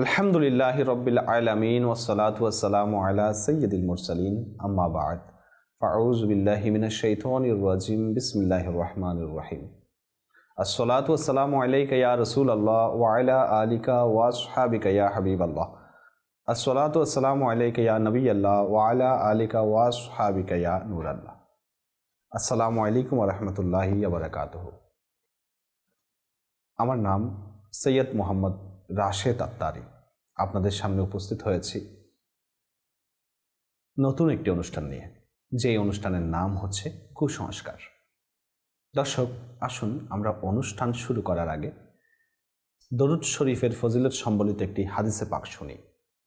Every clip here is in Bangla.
আলহামদুলিল্লাহ রবিল আলমিন ওসলাত ওসালাম আলা সৈয়দুল মুরসালিন। আম্মা বাদ। ফাউজ বিল্লাহি মিনাশ শাইতানির রাজিম। রহিম। আসসালাতু ওয়াসসালামু আলাইকা রাসূল আল্লাহ ওয়া আলা আলিকা ওয়া আসহাবিকা ইয়া হাবিব আল্লাহ আসসালাতু ওয়াসসালামু আলাইকা নবী আল্লাহ ওয়া আলা আলিকা ওয়া আসহাবিকা ইয়া নূর আল্লাহ আসসালামু আলাইকুম রাহমাতুল্লাহি ওয়া বারাকাতুহু। আমার নাম সৈয়দ মোহাম্মদ রাশেদ আত্তারি আপনাদের সামনে উপস্থিত হয়েছি। নতুন একটি অনুষ্ঠান নিয়ে যে অনুষ্ঠানের নাম হচ্ছে কুসংস্কার। দর্শক, আসুন আমরা অনুষ্ঠান শুরু করার আগে দরুদ শরীফের ফজিলত সম্বলিত একটি হাদিসে পাক শুনি।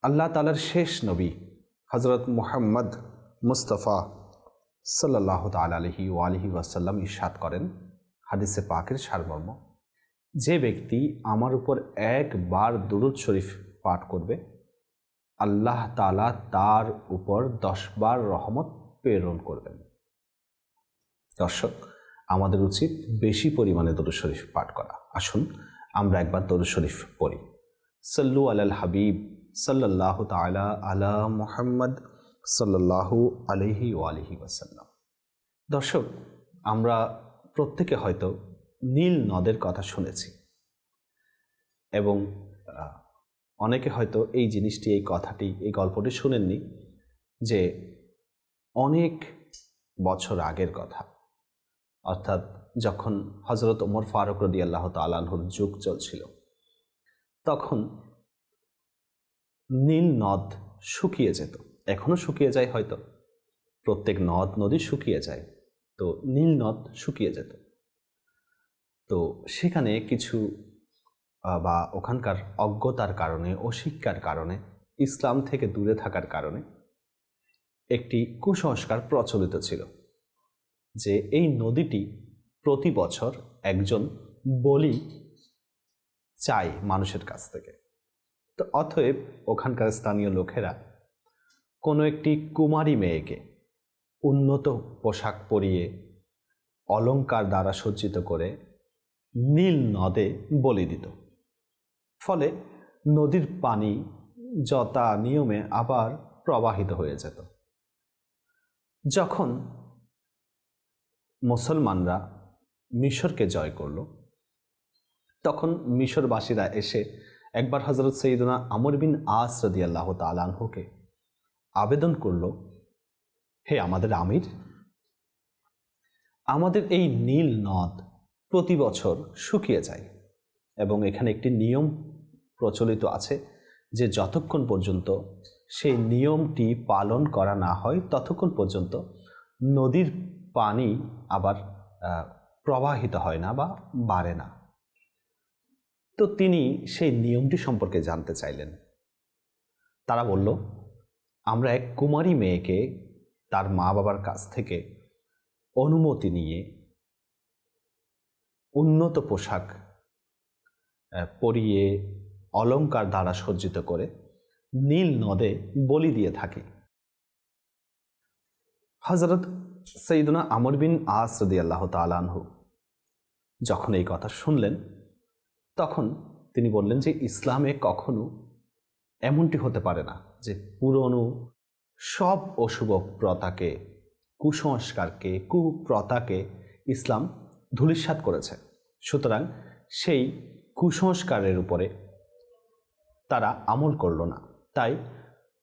আল্লাহ তালার শেষ নবী হজরত মুহাম্মদ মুস্তফা সাল্লাহ তাল আলহি ও আলহি ওয়াসাল্লাম ইরশাদ করেন হাদিসে পাকের সারমর্ম। যে ব্যক্তি আমার উপর একবার দুরুদ শরীফ পাঠ করবে, আল্লাহ তালা তার উপর দশবার রহমত প্রেরণ করবেন। দর্শক, আমাদের উচিত বেশি পরিমাণে দরুদ শরীফ পাঠ করা। আসুন, আমরা একবার দরুদ শরীফ পড়ি। সল্লু আলাল হাবিব সাল্লাহ তালা আলা মুহাম্মদ সাল্লাহু আলহি ও আলহি ওয়াসাল্লাম। দর্শক, আমরা প্রত্যেকে হয়তো নীল নদের কথা শুনেছি। এবং অনেকে হয়তো এই জিনিসটি, এই কথাটি, এই গল্পটি শুনেননি যে অনেক বছর আগের কথা। অর্থাৎ যখন হজরত ওমর ফারুক রদি আল্লাহ তালাহুর যুগ চলছিল, তখন নীল নদ শুকিয়ে যেত। এখনও শুকিয়ে যায় হয়তো। প্রত্যেক নদ, নদী শুকিয়ে যায়। তো নীল নদ শুকিয়ে যেত। তো সেখানে কিছু বা ওখানকার অজ্ঞতার কারণে অশিক্ষার কারণে, ইসলাম থেকে দূরে থাকার কারণে একটি কুসংস্কার প্রচলিত ছিল যে এই নদীটি প্রতি বছর একজন বলি চায় মানুষের কাছ থেকে। তো অতএব ওখানকার স্থানীয় লোকেরা কোনো একটি কুমারী মেয়েকে উন্নত পোশাক পরিয়ে অলংকার দ্বারা সজ্জিত করে নীল নদে বলি দিত। ফলে নদীর পানি যথা নিয়মে আবার প্রবাহিত হয়ে যেত। যখন মুসলমানরা মিশরকে জয় করল, তখন মিশরবাসীরা এসে একবার হজরত সঈদুনা আমর বিন আস রদি আল্লাহ আবেদন করল, হে আমাদের আমির, আমাদের এই নীল নদ প্রতি বছর শুকিয়ে যায় এবং এখানে একটি নিয়ম প্রচলিত আছে যে যতক্ষণ পর্যন্ত সেই নিয়মটি পালন করা না হয়, ততক্ষণ পর্যন্ত নদীর পানি আবার প্রবাহিত হয় না বা বাড়ে না। তো তিনি সেই নিয়মটি সম্পর্কে জানতে চাইলেন। তারা বলল, আমরা এক কুমারী মেয়েকে তার মা বাবার কাছ থেকে অনুমতি নিয়ে উন্নত পোশাক পরিয়ে অলঙ্কার দ্বারা সজ্জিত করে নীল নদে বলি দিয়ে থাকি। হজরত সঈদুনা আমর বিন আস রদি আল্লাহ তালানহু যখন এই কথা শুনলেন, তখন তিনি বললেন যে, ইসলামে কখনো এমনটি হতে পারে না যে, পুরনো সব অশুভ প্রথাকে, কুসংস্কারকে, কুপ্রথাকে ইসলাম ধূলিসাৎ করেছে। সুতরাং সেই কুসংস্কারের উপরে তারা আমল করল না। তাই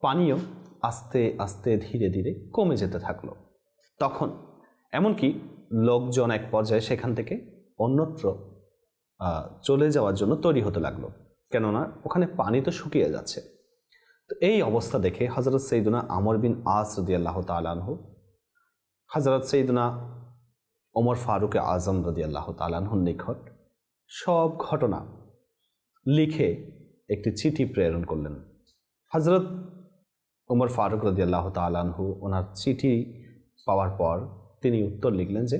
পানীয় আস্তে আস্তে ধীরে ধীরে কমে যেতে থাকল। তখন এমনকি লোকজন এক পর্যায়ে সেখান থেকে অন্যত্র চলে যাওয়ার জন্য তৈরি হতে লাগল। কেননা ওখানে পানি তো শুকিয়ে যাচ্ছে। তো এই অবস্থা দেখে হজরত সৈদুনা আমর বিন আস রদি আল্লাহ তালানহ হজরত সৈদুনা ওমর ফারুক আজম রদি আল্লাহ তালানহুর নিকট সব ঘটনা লিখে একটি চিঠি প্রেরণ করলেন। হজরত ওমর ফারুক রদি আল্লাহ তালানহু ওনার চিঠি পাওয়ার পর তিনি উত্তর লিখলেন যে,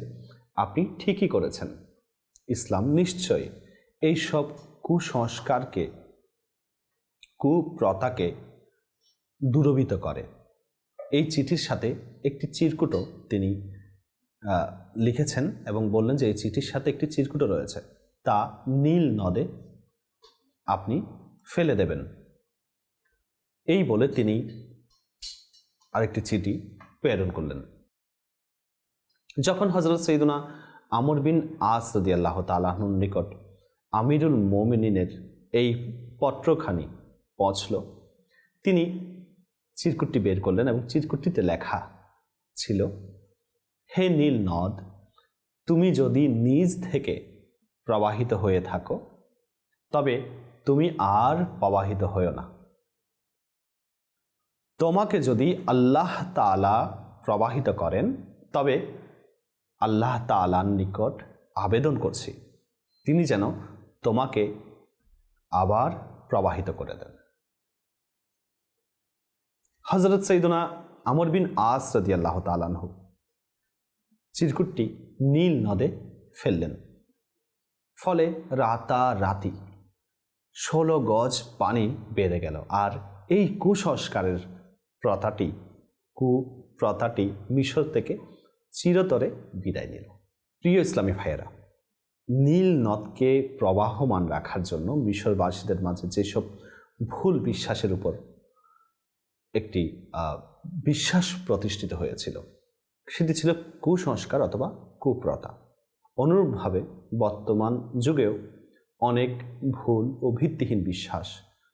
আপনি ঠিকই করেছেন। ইসলাম নিশ্চয়ই এই সব কুসংস্কারকে কুপ্রতাকে দূরবিত করে। এই চিঠির সাথে একটি চিরকুটও তিনি লিখেছেন এবং বললেন যে এই চিঠির সাথে একটি চিরকুটও রয়েছে। তা নীল নদে আপনি ফেলে দেবেন। এই বলে তিনি আরেকটি চিঠি প্রেরণ করলেন। যখন হজরত সৈদুনা আমর বিন আসদি আল্লাহ তালাহনুর নিকট আমিরুল মোমিনের এই পত্রখানি পৌঁছল, তিনি চিরকুটটি বের করলেন এবং চিরকুটটিতে লেখা ছিল হে নীল নদ, তুমি যদি নিজ থেকে প্রবাহিত হয়ে থাকো, তবে তুমি আর প্রবাহিত হয়েও না। তোমাকে যদি আল্লাহ তালা প্রবাহিত করেন, তবে আল্লাহ তালার নিকট আবেদন করছি, তিনি যেন তোমাকে আবার প্রবাহিত করে দেন। হজরত সৈদুনা আমর বিন আস রদি আল্লাহ তালানহু চিরকুটটি নীল নদে ফেললেন। ফলে রাতারাতি ষোলো গজ পানি বেড়ে গেল আর এই কুসংস্কারের প্রথাটি, কুপ্রথাটি মিশর থেকে চিরতরে বিদায় নিল। প্রিয় ইসলামী ভাইয়েরা, নীল নদকে প্রবাহমান রাখার জন্য মিশরবাসীদের মাঝে যেসব ভুল বিশ্বাসের উপর একটি বিশ্বাস প্রতিষ্ঠিত হয়েছিল সেটি ছিল কুসংস্কার অথবা কুপ্রথা। অনুরূপভাবে বর্তমান যুগেও অনেক ভুল ও ভিত্তিহীন বিশ্বাস,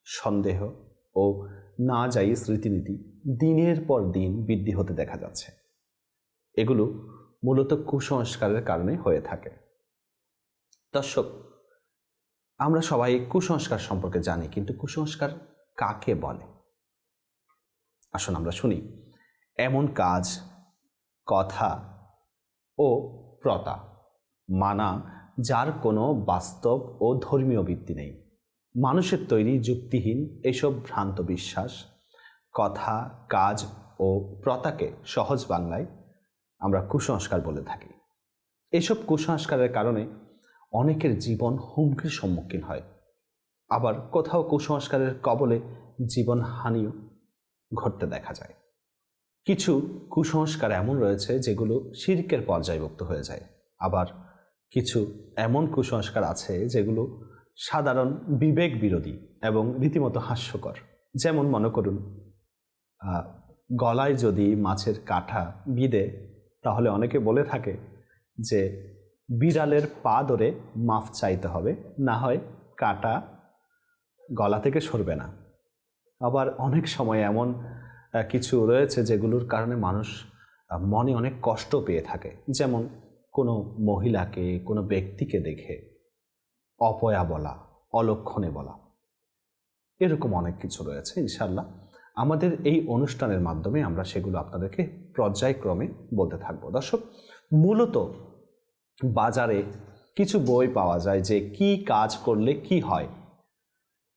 সন্দেহ ও না যাই রীতিনীতি দিনের পর দিন বৃদ্ধি হতে দেখা যাচ্ছে। এগুলো মূলত কুসংস্কারের কারণে হয়ে থাকে। দর্শক, আমরা সবাই কুসংস্কার সম্পর্কে জানি, কিন্তু কুসংস্কার কাকে বলে? আসুন আমরা শুনি। এমন কাজ কথা ও প্রতা। মানা, যার কোনো বাস্তব ও ধর্মীয় ভিত্তি নেই। মানুষের তৈরি যুক্তিহীন এসব ভ্রান্ত বিশ্বাস, কথা, কাজ ও প্রতাকে সহজ বাংলায় আমরা কুসংস্কার বলে থাকি। এসব কুসংস্কারের কারণে অনেকের জীবন হুমকির সম্মুখীন হয়। আবার কোথাও কুসংস্কারের কবলে জীবন হানিও ঘটতে দেখা যায়। কিছু কুসংস্কার এমন রয়েছে যেগুলো শির্কের পর্যায়ভুক্ত হয়ে যায়। আবার কিছু এমন কুসংস্কার আছে যেগুলো সাধারণ বিবেক বিরোধী এবং রীতিমতো হাস্যকর। যেমন মনে করুন গলায় যদি মাছের কাঁঠা বিদে তাহলে অনেকে বলে থাকে যে বিড়ালের পা ধরে মাফ চাইতে হবে, না হয় কাটা গলা থেকে সরবে না। আবার অনেক সময় এমন কিছু রয়েছে যেগুলোর কারণে মানুষ মনে অনেক কষ্ট পেয়ে থাকে। যেমন কোনো মহিলাকে, কোনো ব্যক্তিকে দেখে অপয়া বলা, অলক্ষণে বলা। এরকম অনেক কিছু রয়েছে ইনশাল্লাহ আমাদের এই অনুষ্ঠানের মাধ্যমে আমরা সেগুলো আপনাদেরকে পর্যায়ক্রমে বলতে থাকব। দর্শক, মূলত বাজারে কিছু বই পাওয়া যায় যে কি কাজ করলে কি হয়।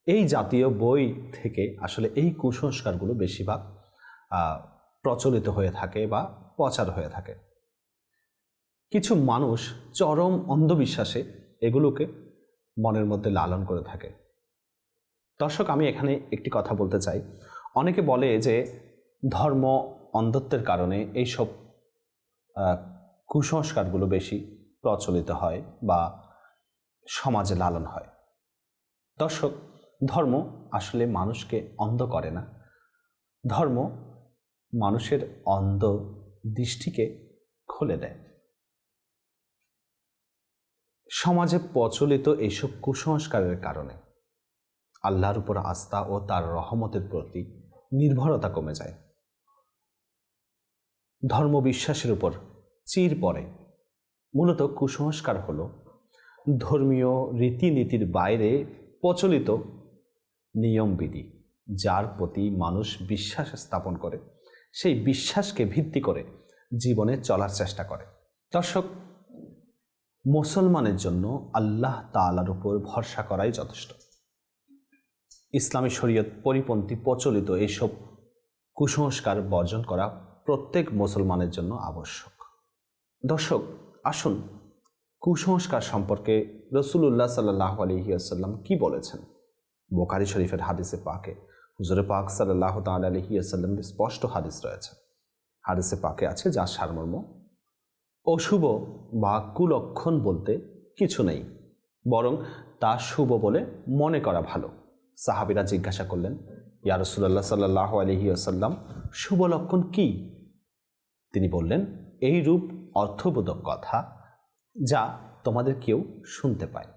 এই জাতীয় বই থেকে আসলে এই কুসংস্কারগুলো বেশিরভাগ প্রচলিত হয়ে থাকে বা প্রচার হয়ে থাকে। কিছু মানুষ চরম অন্ধবিশ্বাসে এগুলোকে মনের মধ্যে লালন করে থাকে। দর্শক, আমি এখানে একটি কথা বলতে চাই। অনেকে বলে যে ধর্ম অন্ধত্বের কারণে এইসব কুসংস্কারগুলো বেশি প্রচলিত হয় বা সমাজে লালন হয়। দর্শক, ধর্ম আসলে মানুষকে অন্ধ করে না। ধর্ম মানুষের অন্ধ দৃষ্টিকে খুলে দেয়। সমাজে প্রচলিত এইসব কুসংস্কারের কারণে আল্লাহর উপর আস্থা ও তার রহমতের প্রতি নির্ভরতা কমে যায়। ধর্ম বিশ্বাসের উপর চির পড়ে। মূলত কুসংস্কার হল ধর্মীয় রীতিনীতির বাইরে প্রচলিত নিয়মবিধি, যার প্রতি মানুষ বিশ্বাস স্থাপন করে। সেই বিশ্বাসকে ভিত্তি করে জীবনে চলার চেষ্টা করে। দর্শক, মুসলমানের জন্য আল্লাহ তালার উপর ভরসা করাই যথেষ্ট। ইসলামী শরীয়ত পরিপন্থী প্রচলিত এইসব কুসংস্কার বর্জন করা প্রত্যেক মুসলমানের জন্য আবশ্যক। দর্শক, আসুন কুসংস্কার সম্পর্কে রসুল্লাহ সাল্লাহ আলহিয়াসাল্লাম কি বলেছেন? বোকারি শরীফের হাদিসে পাকে হুজুরে পাক সাল্লাহ তাল আলহিয়াসাল্লাম স্পষ্ট হাদিস রয়েছে। হাদিসে পাকে আছে যার সারমর্ম। অশুভ বা কুলক্ষণ বলতে কিছু নেই, বরং তা শুভ বলে মনে করা ভালো। সাহাবিরা জিজ্ঞাসা করলেন, ইয়া রসুল্লাহ সাল্লাহ আলহি আসাল্লাম শুভ লক্ষণ কী? তিনি বললেন এই রূপ অর্থবোধক কথা যা তোমাদের কেউ শুনতে পায়।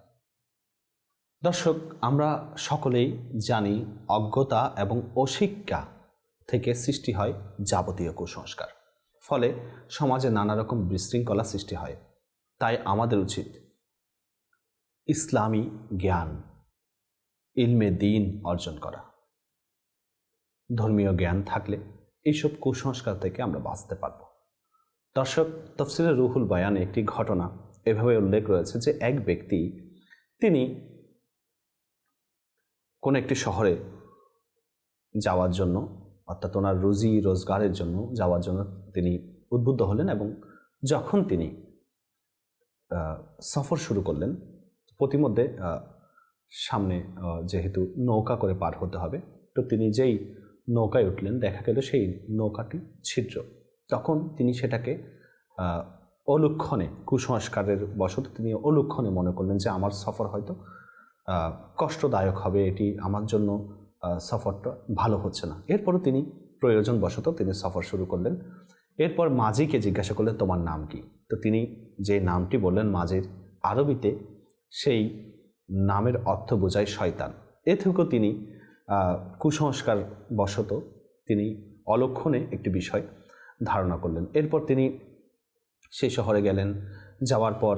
দর্শক, আমরা সকলেই জানি অজ্ঞতা এবং অশিক্ষা থেকে সৃষ্টি হয় যাবতীয় কুসংস্কার। ফলে সমাজে নানা রকম বিশৃঙ্খলা সৃষ্টি হয়। তাই আমাদের উচিত ইসলামী জ্ঞান, ইলমে দিন অর্জন করা। ধর্মীয় জ্ঞান থাকলে এইসব কুসংস্কার থেকে আমরা বাঁচতে পারব। দর্শক তফসিলের রুহুল বয়ানে একটি ঘটনা এভাবে উল্লেখ রয়েছে যে এক ব্যক্তি, তিনি কোনো একটি শহরে যাওয়ার জন্য, অর্থাৎ ওনার রুজি রোজগারের জন্য যাওয়ার জন্য তিনি উদ্বুদ্ধ হলেন এবং যখন তিনি সফর শুরু করলেন প্রতিমধ্যে সামনে যেহেতু নৌকা করে পার হতে হবে, তো তিনি যেই নৌকায় উঠলেন, দেখা গেল সেই নৌকাটি ছিদ্র। তখন তিনি সেটাকে অলক্ষণে, কুসংস্কারের বশত তিনি অলক্ষণে মনে করলেন যে আমার সফর হয়তো কষ্টদায়ক হবে, এটি আমার জন্য সফরটা ভালো হচ্ছে না। এরপরও তিনি প্রয়োজন বশত তিনি সফর শুরু করলেন। এরপর মাঝিকে জিজ্ঞাসা করলেন, তোমার নাম কি? তো তিনি যে নামটি বললেন মাঝির আরবিতে, সেই নামের অর্থ বোঝায় শয়তান। এ থেকেও তিনি কুসংস্কার বশত তিনি অলক্ষণে একটি বিষয় ধারণা করলেন। এরপর তিনি সেই শহরে গেলেন। যাওয়ার পর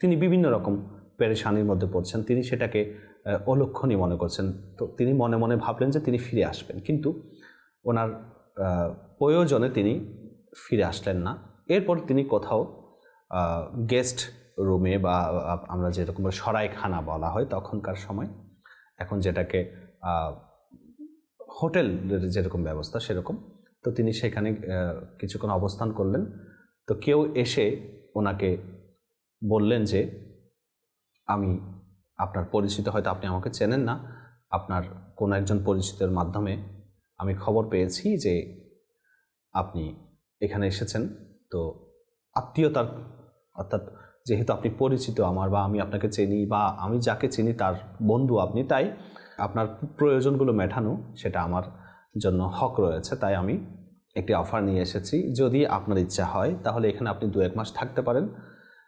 তিনি বিভিন্ন রকম পেরেশানির মধ্যে পড়ছেন, তিনি সেটাকে অলক্ষণই মনে করছেন। তো তিনি মনে মনে ভাবলেন যে তিনি ফিরে আসবেন। কিন্তু ওনার প্রয়োজনে তিনি ফিরে আসলেন না। এরপর তিনি কোথাও গেস্ট রুমে বা আমরা যেরকম সরাইখানা বলা হয়, তখনকার সময় এখন যেটাকে হোটেলের যেরকম ব্যবস্থা সেরকম, তো তিনি সেখানে কিছুক্ষণ অবস্থান করলেন। তো কেউ এসে ওনাকে বললেন যে আমি আপনার পরিচিত, হয়তো আপনি আমাকে চেনেন না, আপনার কোনো একজন পরিচিতের মাধ্যমে আমি খবর পেয়েছি যে আপনি এখানে এসেছেন। তো আত্মীয়তার, অর্থাৎ যেহেতু আপনি পরিচিত আমার বা আমি আপনাকে চিনি বা আমি যাকে চিনি তার বন্ধু আপনি, তাই আপনার প্রয়োজনগুলো মেটানো, সেটা আমার জন্য হক রয়েছে, তাই আমি একটি অফার নিয়ে এসেছি। যদি আপনার ইচ্ছা হয়, তাহলে এখানে আপনি দু এক মাস থাকতে পারেন।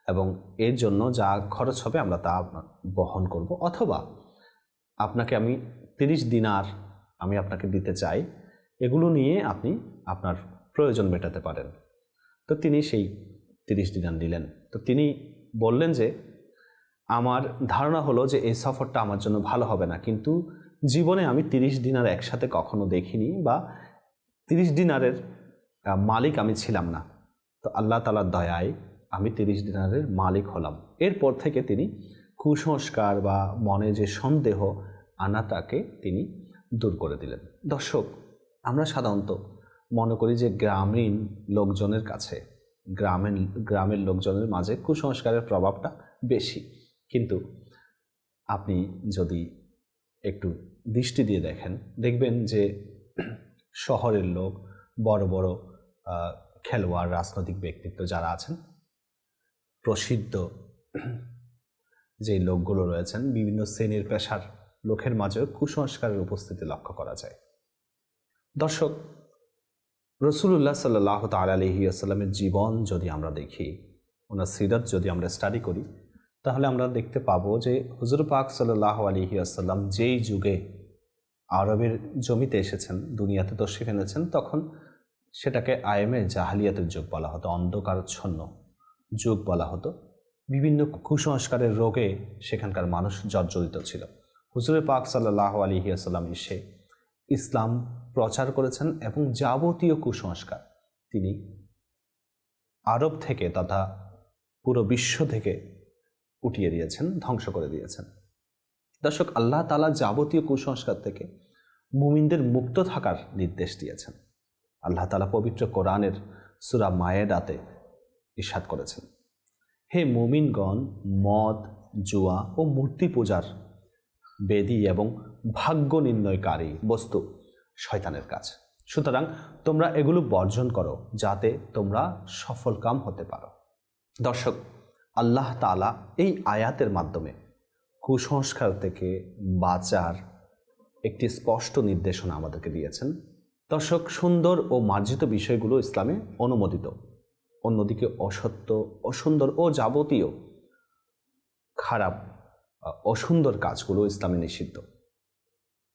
এবং এর জন্য যা খরচ হবে আমরা তা বহন করব। অথবা আপনাকে আমি তিরিশ দিনার আমি আপনাকে দিতে চাই, এগুলো নিয়ে আপনি আপনার প্রয়োজন মেটাতে পারেন। তো তিনি সেই তিরিশ দিনার নিলেন। তো তিনি বললেন যে, আমার ধারণা হলো যে এই সফরটা আমার জন্য ভালো হবে না, কিন্তু জীবনে আমি তিরিশ দিনার একসাথে কখনো দেখিনি বা তিরিশ দিনারের মালিক আমি ছিলাম না। তো আল্লাহ তালার দয়ায় আমি তিরিশ দিনারের মালিক হলাম। এরপর থেকে তিনি কুসংস্কার বা মনে যে সন্দেহ আনাটাকে তিনি দূর করে দিলেন। দর্শক, আমরা সাধারণত মনে করি যে গ্রামীণ লোকজনের কাছে গ্রামীণ গ্রামের লোকজনের মাঝে কুসংস্কারের প্রভাবটা বেশি। কিন্তু আপনি যদি একটু দৃষ্টি দিয়ে দেখেন, দেখবেন যে শহরের লোক, বড় বড় খেলোয়াড়, রাজনৈতিক ব্যক্তিত্ব যারা আছেন প্রসিদ্ধ যে লোকগুলো রয়েছেন, বিভিন্ন শ্রেণির পেশার লোকের মাঝেও কুসংস্কারের উপস্থিতি লক্ষ্য করা যায়। দর্শক রসুল্লাহ সাল্লাহ তাল আলহি আসাল্লামের জীবন যদি আমরা দেখি, ওনার সিরাত যদি আমরা স্টাডি করি, তাহলে আমরা দেখতে পাবো যে হুজুর পাক সাল্লাহ আলহি আসাল্লাম যেই যুগে আরবের জমিতে এসেছেন, দুনিয়াতে তশরিফ এনেছেন, তখন সেটাকে আয়েমে জাহালিয়াতের যুগ বলা হতো, অন্ধকারচ্ছন্ন। যুগ বলা হতো। বিভিন্ন কুসংস্কারের রোগে সেখানকার মানুষ জর্জরিত ছিল। হুজুরে পাক সাল্লাহ আলহিয়াসাল্লাম এসে ইসলাম প্রচার করেছেন এবং যাবতীয় কুসংস্কার তিনি আরব থেকে তথা পুরো বিশ্ব থেকে উঠিয়ে দিয়েছেন, ধ্বংস করে দিয়েছেন। দর্শক, আল্লাহ তালা যাবতীয় কুসংস্কার থেকে মুমিনদের মুক্ত থাকার নির্দেশ দিয়েছেন। আল্লাহ তালা পবিত্র কোরআনের সুরা মায়েদাতে ইস্বাদ করেছেন। হে মুমিনগণ, মদ, জুয়া ও মূর্তি পূজার বেদি এবং ভাগ্য নির্ণয়কারী বস্তু শয়তানের কাজ। সুতরাং তোমরা এগুলো বর্জন করো যাতে তোমরা সফলকাম হতে পারো। দর্শক, আল্লাহ তালা এই আয়াতের মাধ্যমে কুসংস্কার থেকে বাঁচার একটি স্পষ্ট নির্দেশনা আমাদেরকে দিয়েছেন। দর্শক, সুন্দর ও মার্জিত বিষয়গুলো ইসলামে অনুমোদিত। অন্যদিকে অসত্য, অসুন্দর ও যাবতীয় খারাপ অসুন্দর কাজগুলো ইসলামে নিষিদ্ধ।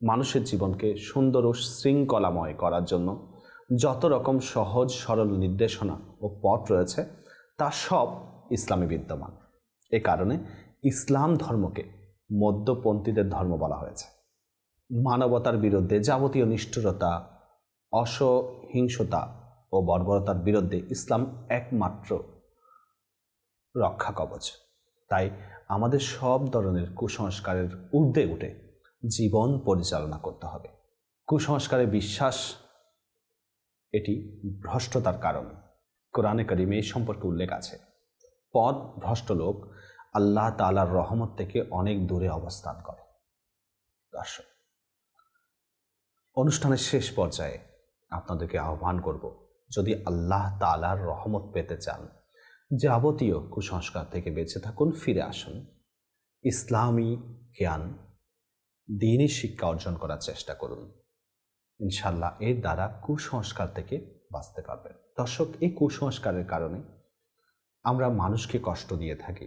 মানুষের জীবনকে সুন্দর ও শৃঙ্খলাময় করার জন্য যত রকম সহজ, সরল নির্দেশনা ও পথ রয়েছে, তা সব ইসলামে বিদ্যমান। এ কারণে ইসলাম ধর্মকে মধ্যপন্থীদের ধর্ম বলা হয়েছে। মানবতার বিরুদ্ধে যাবতীয় নিষ্ঠুরতা, অসহিংসতা ও বর্বরতার বিরুদ্ধে ইসলাম একমাত্র রক্ষা কবচ। তাই আমাদের সব ধরনের কুসংস্কারের ঊর্ধ্বে উঠে জীবন পরিচালনা করতে হবে। কুসংস্কারে বিশ্বাস, এটি ভ্রষ্টতার কারণ। কোরআনে করিমে এই সম্পর্কে উল্লেখ আছে। পদ ভ্রষ্ট লোক আল্লাহ তালার রহমত থেকে অনেক দূরে অবস্থান করে। দর্শক, অনুষ্ঠানের শেষ পর্যায়ে আপনাদেরকে আহ্বান করব যদি আল্লাহ তালার রহমত পেতে চান, যাবতীয় কুসংস্কার থেকে বেঁচে থাকুন, ফিরে আসুন। ইসলামী জ্ঞান দিনই শিক্ষা অর্জন করার চেষ্টা করুন। ইনশাল্লাহ এর দ্বারা কুসংস্কার থেকে বাঁচতে পারবেন। দর্শক, এই কুসংস্কারের কারণে আমরা মানুষকে কষ্ট দিয়ে থাকি।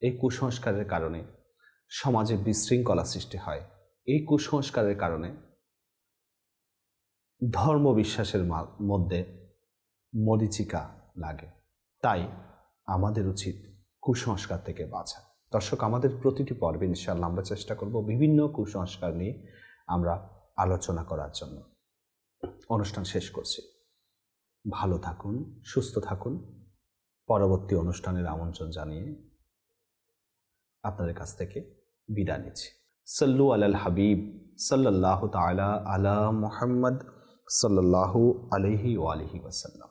এই কুসংস্কারের কারণে সমাজে বিশৃঙ্খলা সৃষ্টি হয়। এই কুসংস্কারের কারণে ধর্ম বিশ্বাসের মধ্যে মরিচিকা লাগে। তাই আমাদের উচিত কুসংস্কার থেকে বাঁচা। দর্শক, আমাদের প্রতিটি পর্বে ইনশাল্লাহ আমরা চেষ্টা করব বিভিন্ন কুসংস্কার নিয়ে আমরা আলোচনা করার জন্য। অনুষ্ঠান শেষ করছি। ভালো থাকুন, সুস্থ থাকুন। পরবর্তী অনুষ্ঠানের আমন্ত্রণ জানিয়ে আপনাদের কাছ থেকে বিদায় নিচ্ছি। সাল্লু আলাল হাবিব, সাল্লাল্লাহু তাআলা আলা মুহাম্মদ ওয়া আলিহি ওয়াসাল্লাম।